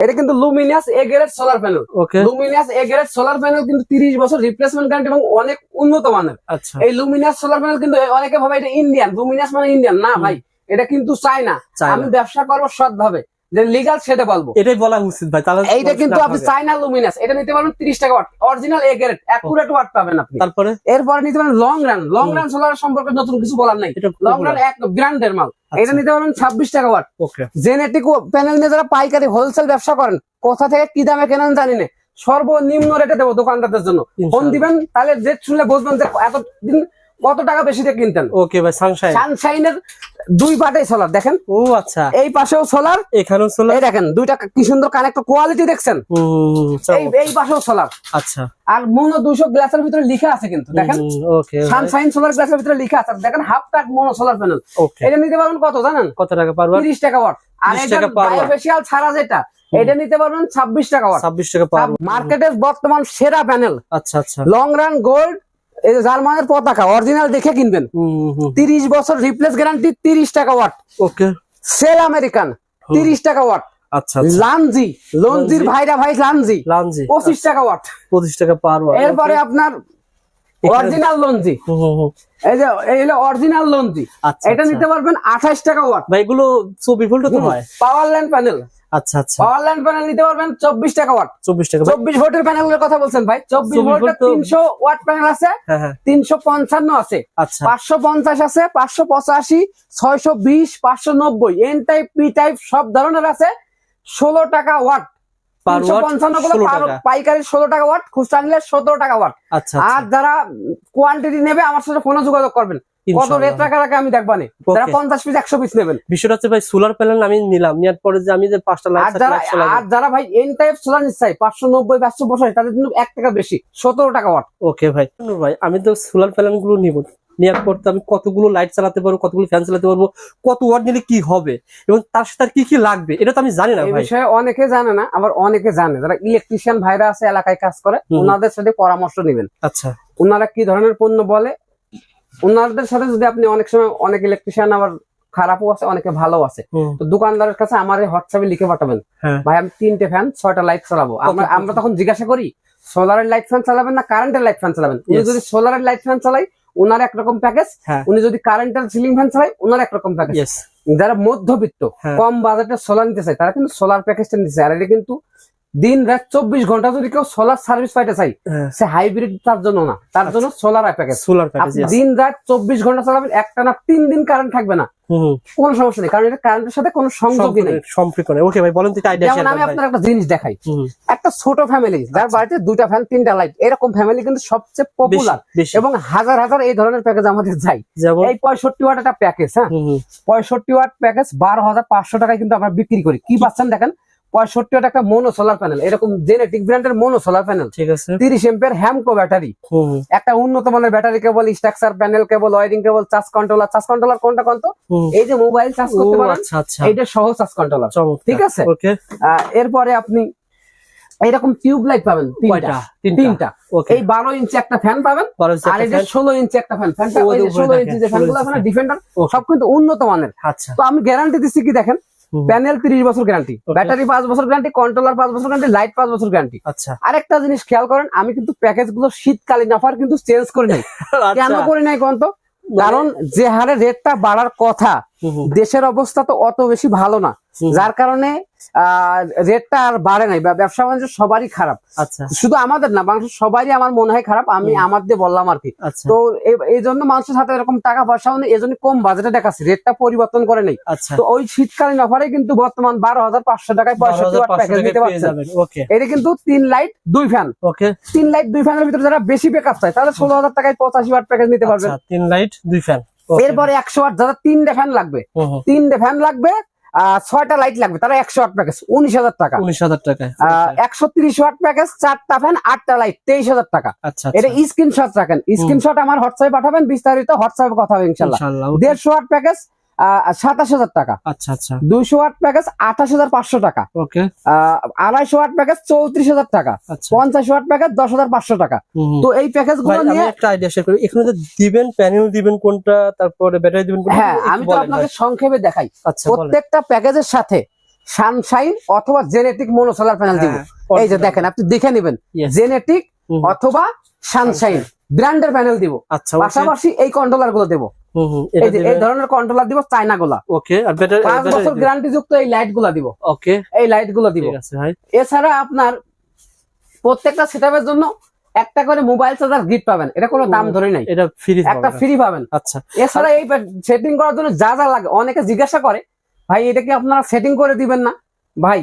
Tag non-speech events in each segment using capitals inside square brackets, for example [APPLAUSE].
এটা কিন্তু luminous A grade solar panel okay luminous A grade solar panel কিন্তু তিরিশ বছর রিপ্লেসমেন্ট গ্যারান্টি এবং অনেক উন্নত মানের। আচ্ছা। এই লুমিনিয়াস সোলার প্যানেল কিন্তু অনেকে ভাবে এটা ইন্ডিয়ান লুমিনিয়াস মানে ইন্ডিয়ান না ভাই এটা কিন্তু চাই না আমি ব্যবসা করব সৎ ভাবে যে লিগাল সেটা বলব। এটাই বলা উচিত ভাই তাহলে এইটা কিন্তু আপনি চাইনা লুমিনাস এটা নিতে পারবেন তিরিশ টাকা watt original A grade accurate watt পাবেন আপনি। তারপরে? এরপরে নিতে পারেন long run long run solar সম্পর্কে নতুন কিছু বলার নাই। লং রান এক ব্র্যান্ডের মাল। এটা নিতে পারবেন ছাব্বিশ টাকা ওয়াট ওকে জেনেটিক প্যানেল নিয়ে যারা পাইকারি হোলসেল ব্যবসা করেন কোথা থেকে কি দামে কেনেন জানি না। সর্বনিম্ন রেটে দেবো দোকানদারদের জন্য। ফোন দিবেন তাহলে যে শুনলে বুঝবেন যে এতদিন কত টাকা বেশি দিয়ে কিনতেন? ওকে ভাই সানশাইন সানশাইনের দুই পাটেই সোলার দেখেন। ও আচ্ছা। এই পাশেও সোলার এখানেও ছিল এই দেখেন দুইটা কি সুন্দর কানেক্ট কোয়ালিটি দেখছেন? হুম, এই এই পাশেও সোলার আচ্ছা। আর মনো দুইশো গ্লাসের ভিতরে লেখা আছে কিন্তু দেখেন। ওকে সানশাইন সোলার গ্লাসের ভিতরে লেখা আছে দেখেন half cut mono solar panel okay. এটা নিতে পারবেন কত জানেন? কত টাকা পারবা তিরিশ টাকা ওয়াট আর 30 এটা টাকা watt। বায়োফেশিয়াল ছাড়া যেটা এটা নিতে পারবেন ছাব্বিশ টাকা ওয়াট ছাব্বিশ টাকা পারবা মার্কেটের বর্তমান সেরা প্যানেল আচ্ছা আচ্ছা। লং রান গোল্ড এই যে জার্মানের পতাকা অরিজিনাল দেখে কিনবেন। তিরিশ বছর রিপ্লেস গ্যারান্টি তিরিশ টাকা ওয়াট ওকে সেল আমেরিকান তিরিশ টাকা ওয়াট আচ্ছা আচ্ছা। লানজি লঞ্জির ভাইরা ভাই লানজি লাঞ্জি পঁচিশ টাকা ওয়াট পঁচিশ টাকা পারবা এরপরে আপনার অরিজিনাল লঞ্জি এই যে অরিজিনাল লঞ্জি আচ্ছা এটা আচ্ছা। নিতে পারবেন আঠাশ টাকা ওয়াট ভাই এগুলো চব্বিশ ভোল্ট তো হয় পাওয়ার ল্যান্ড প্যানেল আচ্ছা আচ্ছা। ল্যান্ড প্যানেল নিতে পারবেন চব্বিশ টাকা ওয়াট। চব্বিশ টাকা। ভাই। চব্বিশ ভোল্টের প্যানেলের কথা বলছেন ভাই। 24 ভোল্টের ওয়াট প্যানেল আছে আচ্ছা। এন টাইপ পি টাইপ সব ধরনের আছে। ষোলো টাকা ওয়াট। পাইকারি ষোলো টাকা ওয়াট খুচরা নিলে সতেরো টাকা ওয়াট। আচ্ছা আর আচ্ছা যারা কোয়ান্টিটি নেবে আমার সাথে ফোনে যোগাযোগ করবেন। কত রেট টাকা রাখে আমি দেখবানি যারা পঞ্চাশ পিস একশো পিস নেবেন। বিষয়টা হচ্ছে ভাই সোলার প্যানেল আমি নিলাম নেওয়ার পরে যে আমি যে পাঁচটা আর লাইট আর যারা ভাই এন টাইপ সোলার পাঁচশো নব্বই পাঁচশো তাদের কিন্তু এক টাকা বেশি সতেরো টাকা ওয়াট ওকে ভাই। ভাই আমি তো সোলার প্যানেলগুলো নিব। নেওয়ার পর আমি কতগুলো লাইট চালাতে পারব কতগুলো ফ্যান চালাতে পারব কত ওয়াট নিলে কি হবে এবং তার সাথে কি কি লাগবে এটা তো আমি জানি না বিষয়ে অনেকে জানে না আবার অনেকে জানে। যারা ইলেকট্রিশিয়ান ভাইরা আছে এলাকায় কাজ করে ওনাদের সাথে পরামর্শ নেবেন। আচ্ছা। ওনারা কি ধরনের পণ্য বলে ওনাদের সাথে যদি আপনি অনেক সময় অনেক ইলেকট্রিশিয়ান আবার খারাপও আছে অনেকে ভালো আছে তো দোকানদারের কাছে আমার হোয়াটসঅ্যাপে লিখে পাঠাবেন। হ্যাঁ। ভাই আমি তিনটে ফ্যান ছয়টা লাইট চালাবো। আমরা আমরা তখন জিজ্ঞাসা করি সোলারের লাইট ফ্যান চালাবেন না কারেন্টের লাইট ফ্যান চালাবেন? উনি যদি সোলারের লাইট ফ্যান চালাই ওনার একরকম প্যাকেজ উনি যদি কারেন্টের সিলিং ফ্যান চালাই ওনার একরকম প্যাকেজ যারা মধ্যবিত্ত হ্যাঁ। কম বাজেটে সোলার নিতে চায় তারা কিন্তু সোলার প্যাকেজটা নিতে চায়। আর এটা কিন্তু দিন রাত চব্বিশ ঘণ্টা যদি কেউ সোলার সার্ভিস পাইতে চাই হ্যাঁ। সে হাইব্রিড তার জন্য না তার জন্য সোলার প্যাকেজ সোলার দিন রাত চব্বিশ ঘণ্টা চালাবেন একটা না তিন দিন কারেন্ট থাকবে না। কোনো সমস্যা নেই কারণ এটা কারেন্টের সাথে কোনো সংযোগই নেই। সম্পৃক্ত নেই। ওকে ভাই বলেন যেমন আমি আপনার একটা জিনিস দেখাই। একটা ছোট ফ্যামিলি যার আচ্ছা। বাড়িতে দুইটা ফ্যান তিনটা লাইট এরকম ফ্যামিলি কিন্তু সবচেয়ে পপুলার এবং হাজার হাজার এই ধরনের প্যাকেজ আমাদের যাই এই পঁয়ষট্টি ওয়াট একটা প্যাকেজ হ্যাঁ? পঁয়ষট্টি ওয়াট প্যাকেজ বারো হাজার পাঁচশো টাকায় কিন্তু আমরা বিক্রি করি। কি? পাচ্ছেন দেখেন? পঁয়ষট্টি একটা মোনো সোলার প্যানেল এরকম জেনেটিক ব্র্যান্ডের মোনো সোলার প্যানেল ঠিক আছে। তিরিশ এম্পের হ্যামকো ব্যাটারি একটা উন্নত মানের battery cable structure panel cable wiring cable charge controller charge controller কোনটা কোনটা এই যে মোবাইল চার্জ করতে পারেন আচ্ছা আচ্ছা। এইটা সহ চার্জ কন্ট্রোলার ঠিক আছে? এরপরে আপনি এরকম টিউব লাইট পাবেন তিনটা। তিনটা। ওকে। এই বারো ইঞ্চি একটা ফ্যান পাবেন আর একটা এই যে fan। ষোলো ইঞ্চি একটা ফ্যান ফ্যানটা ষোলো ইঞ্চি যে 16 ফ্যানগুলো আছে ডিফেন্ডার সব কিন্তু উন্নত মানের। আচ্ছা। তো আমি গ্যারান্টি দিচ্ছি কি দেখেন? প্যানেল তিরিশ বছর গ্যারান্টি। ব্যাটারি পাঁচ বছর গ্যারান্টি কন্ট্রোলার পাঁচ বছর গ্যারান্টি লাইট পাঁচ বছর গ্যারান্টি। আচ্ছা। আরেকটা জিনিস খেয়াল করেন আমি কিন্তু প্যাকেজগুলো শীতকালীন অফার কিন্তু চেঞ্জ করি নাই। [LAUGHS] কেন করি নাই কোন তো কারণ যে হারে রেটটা বাড়ার কথা দেশের অবস্থা তো অত বেশি ভালো না। যার কারণে রেটটা আর বাড়ে নাই। বা ব্যবসা বাণিজ্য সবারই খারাপ। আচ্ছা। শুধু আমাদের না মানুষ সবারই আমার মনে হয় খারাপ। আমি আমার দিয়ে বললাম আর কি। আচ্ছা। তো এই- জন্য মানুষের হাতে এরকম টাকা পয়সাও নেই এই জন্য কম বাজেটে দেখাচ্ছি। রেটটা পরিবর্তন করে নেই। আচ্ছা। তো ওই শীতকালীন অফারে কিন্তু বর্তমান বারো হাজার পাঁচশো টাকায় পঁয়ষট্টি ওয়াট প্যাকেজ নিতে পারছেন। ওকে এটা কিন্তু তিন লাইট দুই ফ্যান ওকে তিন লাইট দুই ফ্যানের ভিতরে যারা বেশি ব্যাকআপ চায় তাহলে ষোলো হাজার টাকায় পঁচাশি ওয়াট প্যাকেজ নিতে পারবেন। আচ্ছা তিন লাইট দুই ফ্যান এরপরে একশো ওয়াট দাদা তিনটে ফ্যান লাগবে। তিনটে ফ্যান লাগবে ছয়টা লাইট লাগবে তারা একশো আট প্যাকেজ উনিশ হাজার টাকা। উনিশ হাজার টাকা একশো ত্রিশ ওয়াট প্যাকেজ চারটা ফ্যান আটটা লাইট তেইশ হাজার টাকা। আচ্ছা এটা স্ক্রিনশট রাখেন। স্ক্রিনশট আমার হোয়াটসঅ্যাপে পাঠাবেন বিস্তারিত হোয়াটসঅ্যাপে কথা হবে ইনশাল্লাহ। ইনশাআল্লাহ দেড়শো ওয়াট প্যাকেজ সাতাশ হাজার টাকা। আচ্ছা আচ্ছা। দুইশো ওয়াট প্যাকেজ আঠাশ হাজার পাঁচশো টাকা। ওকে। আড়াইশো ওয়াট প্যাকেজ চৌত্রিশ হাজার টাকা। আচ্ছা। পঞ্চাশ ওয়াট প্যাকেজ দশ হাজার পাঁচশো টাকা। তো এই প্যাকেজগুলো আমি নিয়ে একটা আইডিয়া শেয়ার করি। এখানে যে দিবেন প্যানেল দিবেন কোনটা তারপরে ব্যাটারি দিবেন হ্যাঁ আমি তো আপনাকে সংক্ষেপে দেখাই। আচ্ছা প্রত্যেকটা প্যাকেজের সাথে সানশাইন অথবা জেনেটিক মোনো সোলার প্যানেল দিব। হ্যাঁ, এই যে দেখেন আপনি দেখে নেবেন। জেনেটিক অথবা সানশাইন ব্র্যান্ডের প্যানেল দিব। আচ্ছা পাশাপাশি এই কন্ট্রোলারগুলো দেবো। এই ধরনের কন্ট্রোলার দিব চায়না গুলা। ওকে আর ব্যাটারি পাঁচ বছর গ্যারান্টি যুক্ত এই লাইটগুলা দিব। ওকে এই লাইটগুলো দিব। এছাড়া আপনার প্রত্যেকটা সেটআপের জন্য একটা করে মোবাইল চার্জার গিফট পাবেন। এটা কোনো দাম ধরে নাই। এটা ফ্রি একটা ফ্রি পাবেন। আচ্ছা। এছাড়া এই সেটিং করার জন্য যা যা লাগে। অনেকে জিজ্ঞাসা করে ভাই এটা কি আপনারা সেটিং করে দিবেন না? ভাই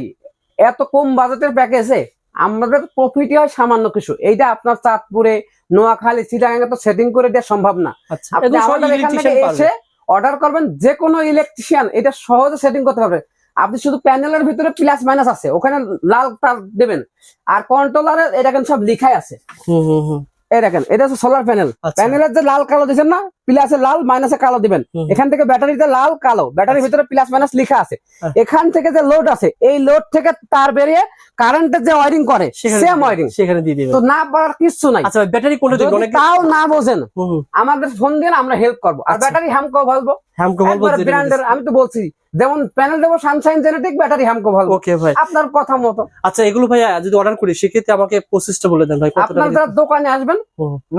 এত কম বাজেটের প্যাকেজে আমাদের প্রফিট হয় সামান্য কিছু। এইটা আপনার চাঁদপুরে নোয়াখালী চিটাগাঙ্গে তো সেটিং করে দেওয়া সম্ভব না। আচ্ছা আপনি আমাদের এখান থেকে এসে অর্ডার করবেন যে কোনো ইলেকট্রিশিয়ান এটা সহজে সেটিং করতে পারবে। আপনি শুধু প্যানেলের ভিতরে প্লাস মাইনাস আছে ওখানে লাল তার দেবেন। আর কন্ট্রোলারে এটা সব লিখাই আছে। এই দেখেন এটা হচ্ছে সোলার প্যানেল আচ্ছা। প্যানেলের যে লাল কালো দিচ্ছেন না প্লাসে লাল মাইনাসে কালো দিবেন। এখান থেকে ব্যাটারিতে লাল কালো। ব্যাটারির ভিতরে প্লাস মাইনাস লেখা আছে। হ্যাঁ। এখান থেকে যে লোড আছে এই লোড থেকে তার বেরিয়ে কারেন্টের যে ওয়ারিং করে সেম ওয়ারিং সেখানে দিয়ে দিবে তো না পারার কিছু নাই। আচ্ছা ব্যাটারি অনেক তাও না বোঝেন আমাদের ফোন দিয়ে আমরা হেল্প করব। আর আচ্ছা। ব্যাটারি হামকো বলব? হ্যামকো বলব ব্র্যান্ডের আমি তো বলছি যেমন প্যানেল দেবো সানশাইন জেনেটিক ব্যাটারি হামকো বলব। ওকে ভাই। আপনার কথা মতো। আচ্ছা এগুলো ভাই যদি অর্ডার করি সেক্ষেত্রে আমাকে প্রসেসটা বলে দেন ভাই আপনার দোকানে আসবেন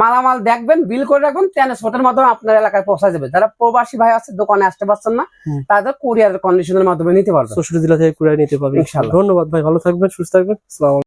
মালামাল দেখবেন বিল করে রাখবেন ট্রান্সপোর্টের মাধ্যমে আপনার এলাকায় পৌঁছা যাবে যারা প্রবাসী ভাই আছে দোকানে আসতে পারছেন না তাদের কুরিয়ার কন্ডিশনের মাধ্যমে নিতে পারবেন জেলা থেকে কুরিয়ার নিতে পারবে। ধন্যবাদ ভাই ভালো থাকবেন সুস্থ থাকবেন।